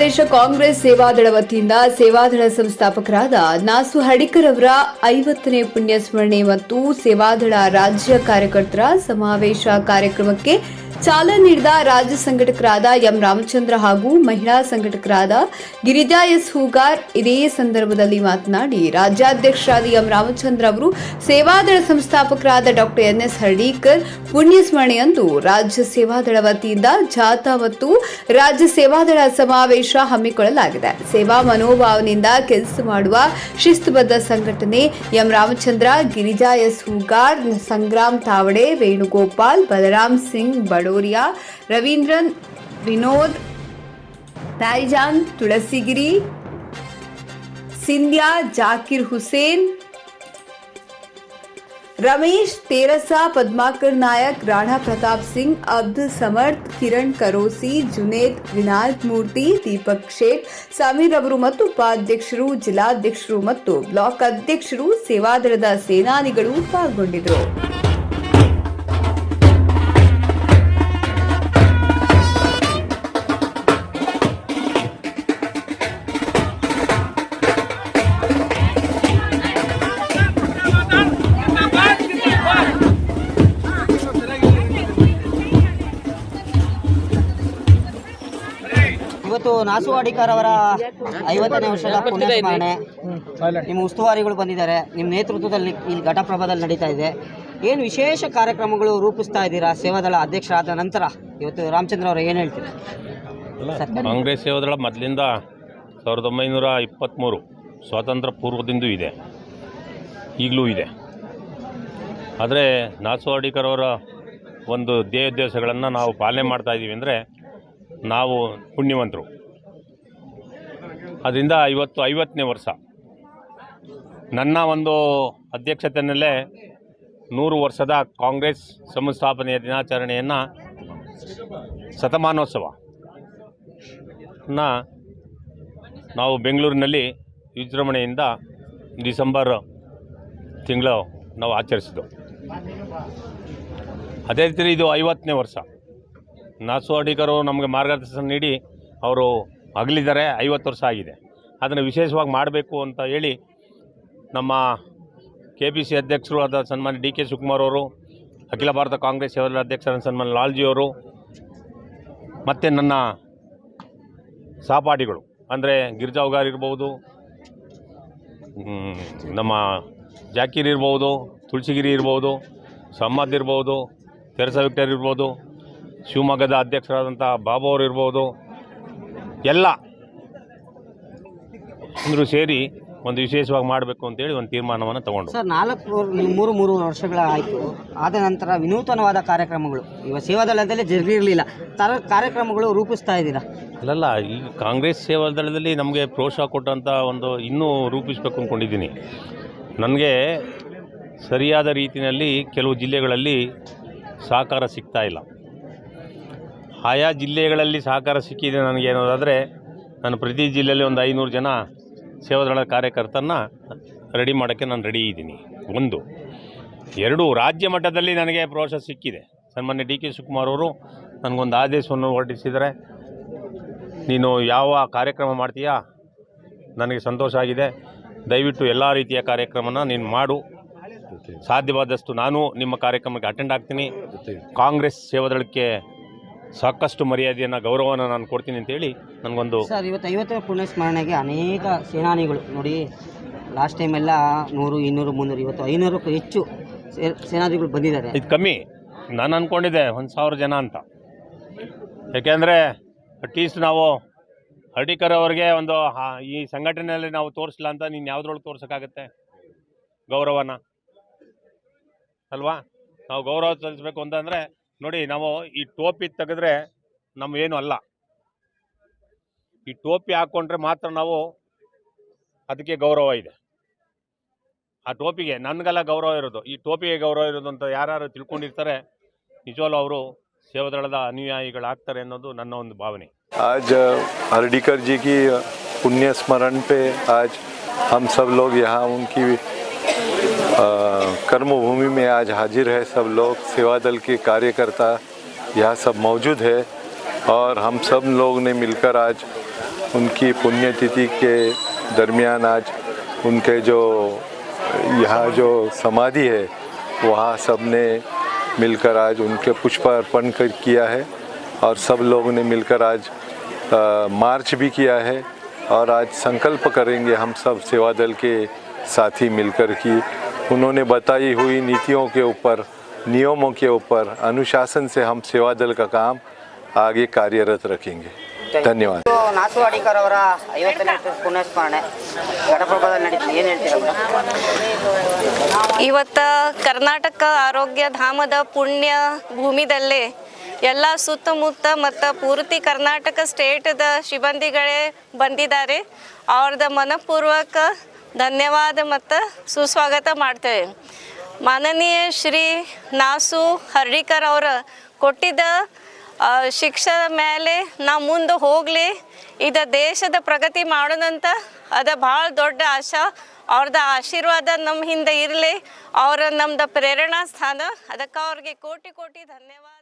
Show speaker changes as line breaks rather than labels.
ಪ್ರದೇಶ ಕಾಂಗ್ರೆಸ್ ಸೇವಾದಳ ವತಿಯಿಂದ ಸೇವಾದಳ ಸಂಸ್ಥಾಪಕರಾದ ನಾಸು ಹಡಿಕರ್ ಅವರ ಐವತ್ತನೇ ಪುಣ್ಯ ಸ್ಮರಣೆ ಮತ್ತು ಸೇವಾದಳ ರಾಜ್ಯ ಕಾರ್ಯಕರ್ತರ ಸಮಾವೇಶ ಕಾರ್ಯಕ್ರಮಕ್ಕೆ ಚಾಲನೆ ನೀಡಿದ ರಾಜ್ಯ ಸಂಘಟಕರಾದ ಎಂ ರಾಮಚಂದ್ರ ಹಾಗೂ ಮಹಿಳಾ ಸಂಘಟಕರಾದ ಗಿರಿಜಾ ಎಸ್ ಹೂಗಾರ್ ಇದೇ ಸಂದರ್ಭದಲ್ಲಿ ಮಾತನಾಡಿ ರಾಜ್ಯಾಧ್ಯಕ್ಷರಾದ ಎಂ ರಾಮಚಂದ್ರ ಅವರು ಸೇವಾದಳ ಸಂಸ್ಥಾಪಕರಾದ ಡಾಕ್ಟರ್ ಎನ್ ಎಸ್ ಹರ್ಡೀಕರ್ ಪುಣ್ಯ ಸ್ಮರಣೆಯಂದು ರಾಜ್ಯ ಸೇವಾದಳ ವತಿಯಿಂದ ಜಾಥಾ ಮತ್ತು ರಾಜ್ಯ ಸೇವಾದಳ ಸಮಾವೇಶ ಹಮ್ಮಿಕೊಳ್ಳಲಾಗಿದೆ. ಸೇವಾ ಮನೋಭಾವನೆಯಿಂದ ಕೆಲಸ ಮಾಡುವ ಶಿಸ್ತುಬದ್ಧ ಸಂಘಟನೆ ಎಂ ರಾಮಚಂದ್ರ, ಗಿರಿಜಾ ಎಸ್ ಹೂಗಾರ್, ಸಂಗ್ರಾಮ್ ತಾವಡೆ, ವೇಣುಗೋಪಾಲ್, ಬಲರಾಮ್ ಸಿಂಗ್, ಬಡೋರಿಯಾ, ರವೀಂದ್ರನ್, ವಿನೋದ್, ತಾಯಿಜಾನ್, ತುಳಸಿಗಿರಿ, ಸಿಂಧ್ಯಾ, ಜಾಕಿರ್ ಹುಸೇನ್ ರಮೇಶ್, ತೇರಸ, ಪದ್ಮಾಕರ್ ನಾಯಕ್, ರಾಣಾ ಪ್ರತಾಪ್ ಸಿಂಗ್, ಅಬ್ದುಲ್ ಸಮರ್ಥ್, ಕಿರಣ್ ಕರೋಸಿ, ಜುನೇದ್, ವಿನಾಯಕ್ ಮೂರ್ತಿ, ದೀಪಕ್ ಶೇಖ್ ಸಮೀರ್ ಅವರು ಮತ್ತು ಉಪಾಧ್ಯಕ್ಷರು, ಜಿಲ್ಲಾಧ್ಯಕ್ಷರು ಮತ್ತು ಬ್ಲಾಕ್ ಅಧ್ಯಕ್ಷರು ಸೇವಾದಳದ ಸೇನಾನಿಗಳು ಪಾಲ್ಗೊಂಡಿದ್ದರು.
ಇವತ್ತು ನಾಸು ಅಡಿಕಾರ್ ಅವರ ಐವತ್ತನೇ ವರ್ಷದ ಪುಣ್ಯಸ್ಮರಣೆ. ನಿಮ್ಮ ಉಸ್ತುವಾರಿಗಳು ಬಂದಿದ್ದಾರೆ. ನಿಮ್ಮ ನೇತೃತ್ವದಲ್ಲಿ ಇಲ್ಲಿ ಘಟಪ್ರಭಾದಲ್ಲಿ ನಡೀತಾ ಇದೆ. ಏನು ವಿಶೇಷ ಕಾರ್ಯಕ್ರಮಗಳು ರೂಪಿಸ್ತಾ ಇದ್ದೀರಾ? ಸೇವಾದಳ ಅಧ್ಯಕ್ಷರಾದ ನಂತರ ಇವತ್ತು ರಾಮಚಂದ್ರ ಅವರು ಏನು ಹೇಳ್ತೀರಾ?
ಕಾಂಗ್ರೆಸ್ ಸೇವಾದಳ ಮೊದಲಿಂದ ಸಾವಿರದ ಒಂಬೈನೂರ ಇಪ್ಪತ್ತ್ಮೂರು ಸ್ವಾತಂತ್ರ್ಯ ಪೂರ್ವದಿಂದೂ ಇದೆ. ಈಗಲೂ ಇದೆ. ಆದರೆ ನಾಸು ಅಡಿಕರ್ ಅವರ ಒಂದು ಧ್ಯೇಯೋದ್ದೇಶಗಳನ್ನು ನಾವು ಪಾಲನೆ ಮಾಡ್ತಾ ಇದ್ದೀವಿ ಅಂದರೆ ನಾವು ಪುಣ್ಯವಂತರು. ಅದರಿಂದ ಇವತ್ತು ಐವತ್ತನೇ ವರ್ಷ. ನನ್ನ ಒಂದು ಅಧ್ಯಕ್ಷತೆಯಲ್ಲೇ ನೂರು ವರ್ಷದ ಕಾಂಗ್ರೆಸ್ ಸಂಸ್ಥಾಪನೆಯ ದಿನಾಚರಣೆಯನ್ನು ಶತಮಾನೋತ್ಸವ. ನಾವು ಬೆಂಗಳೂರಿನಲ್ಲಿ ವಿಜೃಂಭಣೆಯಿಂದ ಡಿಸೆಂಬರ್ ತಿಂಗಳು ನಾವು ಆಚರಿಸಿದ್ದು. ಅದೇ ರೀತಿ ಇದು ಐವತ್ತನೇ ವರ್ಷ. ನಾಸು ಅಡಿಗರು ನಮಗೆ ಮಾರ್ಗದರ್ಶನ ನೀಡಿ ಅವರು ಅಗಲಿದ್ದಾರೆ, ಐವತ್ತು ವರ್ಷ ಆಗಿದೆ. ಅದನ್ನು ವಿಶೇಷವಾಗಿ ಮಾಡಬೇಕು ಅಂತ ಹೇಳಿ ನಮ್ಮ ಕೆ ಪಿ ಸಿ ಅಧ್ಯಕ್ಷರು ಆದ ಸನ್ಮಾನ್ಯ ಡಿ ಕೆ ಶಿವಕುಮಾರ್ ಅವರು, ಅಖಿಲ ಭಾರತ ಕಾಂಗ್ರೆಸ್ ಅವರ ಅಧ್ಯಕ್ಷರ ಸನ್ಮಾನ್ಯ ಲಾಲ್ಜಿಯವರು ಮತ್ತು ನನ್ನ ಸಹಪಾಠಿಗಳು, ಅಂದರೆ ಗಿರಿಜಾ ಉಗಾರ್ ಇರ್ಬೋದು ನಮ್ಮ ಜಾಕೀರ್ ಇರ್ಬೋದು, ತುಳಸಿಗಿರಿ ಇರ್ಬೋದು ಸಮ್ಮದ್ ಇರ್ಬೋದು, ತೆರಸ ವಿಕ್ಟರ್ ಇರ್ಬೋದು ಶಿವಮೊಗ್ಗದ ಅಧ್ಯಕ್ಷರಾದಂಥ ಬಾಬು ಅವರು ಇರ್ಬೋದು ಎಲ್ಲ ಅಂದರೂ ಸೇರಿ ಒಂದು ವಿಶೇಷವಾಗಿ ಮಾಡಬೇಕು ಅಂತೇಳಿ ಒಂದು ತೀರ್ಮಾನವನ್ನು ತಗೊಂಡು.
ಸರ್ ನಾಲ್ಕು ಮೂರು ಮೂರು ವರ್ಷಗಳ ಆಯಿತು. ಆದ ನಂತರ ವಿನೂತನವಾದ ಕಾರ್ಯಕ್ರಮಗಳು. ಇವಾಗ ಸೇವಾದಳದಲ್ಲಿ ಜರುಗಿರಲಿಲ್ಲ ತರ ಕಾರ್ಯಕ್ರಮಗಳು ರೂಪಿಸ್ತಾ ಇದ್ದೀರಾ?
ಅಲ್ಲಲ್ಲ ಈ ಕಾಂಗ್ರೆಸ್ ಸೇವಾ ದಳದಲ್ಲಿ ನಮಗೆ ಪ್ರೋತ್ಸಾಹ ಕೊಟ್ಟಂಥ ಒಂದು ಇನ್ನೂ ರೂಪಿಸಬೇಕು ಅಂದ್ಕೊಂಡಿದ್ದೀನಿ ನನಗೆ ಸರಿಯಾದ ರೀತಿಯಲ್ಲಿ ಕೆಲವು ಜಿಲ್ಲೆಗಳಲ್ಲಿ ಸಹಕಾರ ಸಿಗ್ತಾ ಇಲ್ಲ. ಆಯಾ ಜಿಲ್ಲೆಗಳಲ್ಲಿ ಸಹಕಾರ ಸಿಕ್ಕಿದೆ ನನಗೆ ಅನ್ನೋದಾದರೆ ನಾನು ಪ್ರತಿ ಜಿಲ್ಲೆಯಲ್ಲಿ ಒಂದು ಐನೂರು ಜನ ಸೇವಾದಳ ಕಾರ್ಯಕರ್ತನ ರೆಡಿ ಮಾಡೋಕ್ಕೆ ನಾನು ರೆಡಿ ಇದ್ದೀನಿ. ಒಂದು. ಎರಡು ರಾಜ್ಯ ಮಟ್ಟದಲ್ಲಿ ನನಗೆ ಪ್ರೋತ್ಸಾಹ ಸಿಕ್ಕಿದೆ. ಸನ್ಮಾನ್ಯ ಡಿ ಕೆ ಶಿವಕುಮಾರ್ ಅವರು ನನಗೊಂದು ಆದೇಶವನ್ನು ಹೊರಡಿಸಿದರೆ ನೀನು ಯಾವ ಕಾರ್ಯಕ್ರಮ ಮಾಡ್ತೀಯಾ? ನನಗೆ ಸಂತೋಷ ಆಗಿದೆ. ದಯವಿಟ್ಟು ಎಲ್ಲ ರೀತಿಯ ಕಾರ್ಯಕ್ರಮನ ನೀನು ಮಾಡು. ಸಾಧ್ಯವಾದಷ್ಟು ನಾನು ನಿಮ್ಮ ಕಾರ್ಯಕ್ರಮಕ್ಕೆ ಅಟೆಂಡ್ ಆಗ್ತೀನಿ. ಕಾಂಗ್ರೆಸ್ ಸೇವಾದಳಕ್ಕೆ ಸಾಕಷ್ಟು ಮರ್ಯಾದೆಯನ್ನು ಗೌರವವನ್ನು ನಾನು ಕೊಡ್ತೀನಿ ಅಂತೇಳಿ ನನಗೊಂದು
ಸರ್ ಇವತ್ತು ಪುಣ್ಯ ಸ್ಮರಣೆಗೆ ಅನೇಕ ಸೇನಾನಿಗಳು ನೋಡಿ ಲಾಸ್ಟ್ ಟೈಮ್ ಎಲ್ಲ ನೂರು ಇನ್ನೂರು ಮುನ್ನೂರು ಇವತ್ತು ಐನೂರಕ್ಕೂ ಹೆಚ್ಚು ಸೇ- ಸೇನಾನಿಗಳು ಬಂದಿದ್ದಾರೆ.
ಇದು ಕಮ್ಮಿ. ನಾನು ಅಂದ್ಕೊಂಡಿದ್ದೆ ಒಂದು ಸಾವಿರ ಜನ ಅಂತ. ಯಾಕೆಂದರೆ ಅಟ್ಲೀಸ್ಟ್ ನಾವು ಹರ್ಡಿಕರ್ ಅವ್ರಿಗೆ ಒಂದು ಹಾ- ಈ ಸಂಘಟನೆಯಲ್ಲಿ ನಾವು ತೋರಿಸಲ್ಲ ಅಂತ ನೀನು ಯಾವುದ್ರೊಳಗೆ ತೋರ್ಸೋಕ್ಕಾಗತ್ತೆ ಗೌರವನ? ಅಲ್ವಾ? ನಾವು ಗೌರವ ಸಲ್ಲಿಸ್ಬೇಕು ಅಂತಂದರೆ ನೋಡಿ ನಾವು ಈ ಟೋಪಿ ತೆಗೆದ್ರೆ ನಮ್ಗೇನು ಅಲ್ಲ ಈ ಟೋಪಿ ಹಾಕ್ಕೊಂಡ್ರೆ ಮಾತ್ರ ನಾವು ಅದಕ್ಕೆ ಗೌರವ ಇದೆ ಆ ಟೋಪಿಗೆ ನನಗೆಲ್ಲ ಗೌರವ ಇರೋದು ಈ ಟೋಪಿಗೆ ಗೌರವ ಇರೋದು ಅಂತ ಯಾರು ತಿಳ್ಕೊಂಡಿರ್ತಾರೆ ನಿಜವಲ್ಲೂ ಅವರು ಸೇವಾದಳದ ಅನುಯಾಯಿಗಳಾಗ್ತಾರೆ ಅನ್ನೋದು ನನ್ನ ಒಂದು ಭಾವನೆ
आज हरडीकर जी की पुण्य स्मरण पे आज हम सब लोग यहाँ उनकी अ, कर्मभूमि में आज हाजिर है सब लोग सेवा दल के कार्यकर्ता यहाँ सब मौजूद है। और हम सब लोग ने मिलकर आज उनकी पुण्यतिथि के दरमियान आज उनके जो यहाँ जो समाधि है वहाँ सबने मिलकर आज उनके पुष्प अर्पण कर किया है। और सब लोगों ने मिलकर आज अ, मार्च भी किया है। और आज संकल्प करेंगे हम सब सेवा दल के साथी मिलकर कि उन्होंने बताई हुई नीतियों के ऊपर नियमों के ऊपर अनुशासन से हम सेवा दल का काम आगे कार्यरत रखेंगे धन्यवाद
ಇದು ನಾಸು ಅಡಿಕರ್ ಅವರ ಐವತ್ತನೇ ಪುಣ್ಯಸ್ಮರಣೆ ಘಟಪ್ರಭಾದಲ್ಲಿ ನಡೀತದೆ ಏನು ಹೇಳ್ತೀರಾ ಮೇಡಮ್
ಇವತ್ತ ಕರ್ನಾಟಕ ಆರೋಗ್ಯ ಧಾಮದ ಪುಣ್ಯ ಭೂಮಿದಲ್ಲೇ ಎಲ್ಲ ಸುತ್ತಮುತ್ತ ಮತ್ತು ಪೂರ್ತಿ ಕರ್ನಾಟಕ ಸ್ಟೇಟದ ಸಿಬ್ಬಂದಿಗಳೇ ಬಂದಿದ್ದಾರೆ ಅವ್ರದ ಮನಪೂರ್ವಕ ಧನ್ಯವಾದ ಮತ್ತು ಸುಸ್ವಾಗತ ಮಾಡ್ತೇವೆ. ಮಾನನೀಯ ಶ್ರೀ ನಾಸು ಹರ್ಡಿಕರ್ ಅವರ ಕೊಟ್ಟಿದ್ದ ಶಿಕ್ಷಣ ಮೇಲೆ ನಾವು ಮುಂದೆ ಹೋಗಲಿ, ಇದ ದೇಶದ ಪ್ರಗತಿ ಮಾಡೋಣಂತ, ಅದ ಭಾಳ ದೊಡ್ಡ ಆಶಾ, ಅವ್ರದ ಆಶೀರ್ವಾದ ನಮ್ಮ ಹಿಂದೆ ಇರಲಿ, ಅವರ ನಮ್ದು ಪ್ರೇರಣಾ ಸ್ಥಾನ. ಅದಕ್ಕೆ ಅವ್ರಿಗೆ ಕೋಟಿ ಕೋಟಿ ಧನ್ಯವಾದ.